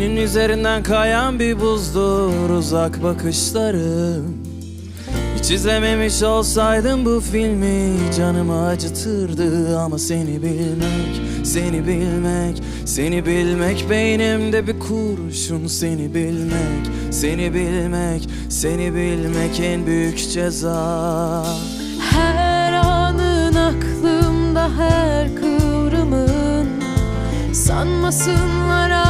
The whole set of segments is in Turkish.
üzerinden kayan bir buzdur uzak bakışlarım. Hiç izlememiş olsaydım bu filmi canımı acıtırdı. Ama seni bilmek, seni bilmek, seni bilmek Beynimde bir kurşun. Seni bilmek, seni bilmek, seni bilmek en büyük ceza. Her anın aklımda her kıvrımın Sanmasınlar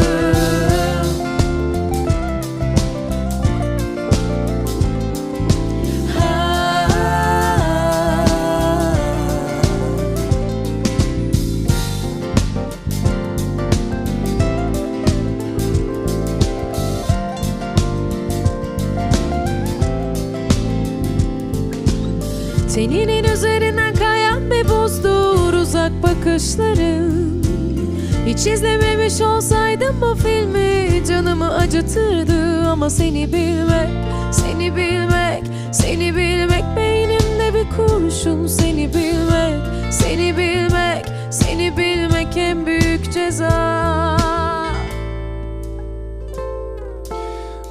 Teninin üzerinden kayan bir buzdur uzak bakışların Hiç izlememiş olsaydım bu filmi canımı acıtırdı. Ama seni bilmek, seni bilmek, seni bilmek Beynimde bir kurşun. Seni bilmek, seni bilmek, seni bilmek en büyük ceza.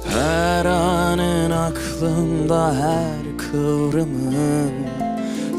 Her anın aklımda her kıvrımın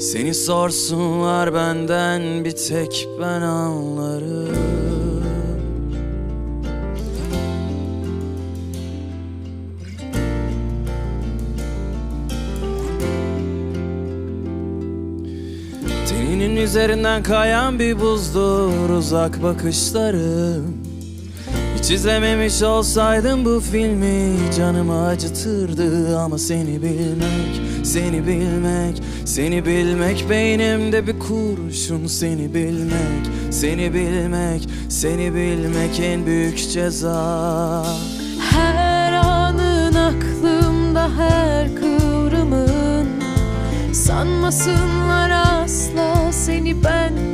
Seni sorsunlar benden bir tek ben anlarım. Teninin üzerinden kayan bir buzdur uzak bakışlarım Hiç izlememiş olsaydım bu filmi canımı acıtırdı. Ama seni bilmek, seni bilmek, seni bilmek Beynimde bir kurşun. Seni bilmek, seni bilmek, seni bilmek en büyük ceza. Her anın aklımda her kıvrımın. Sanmasınlar asla seni benden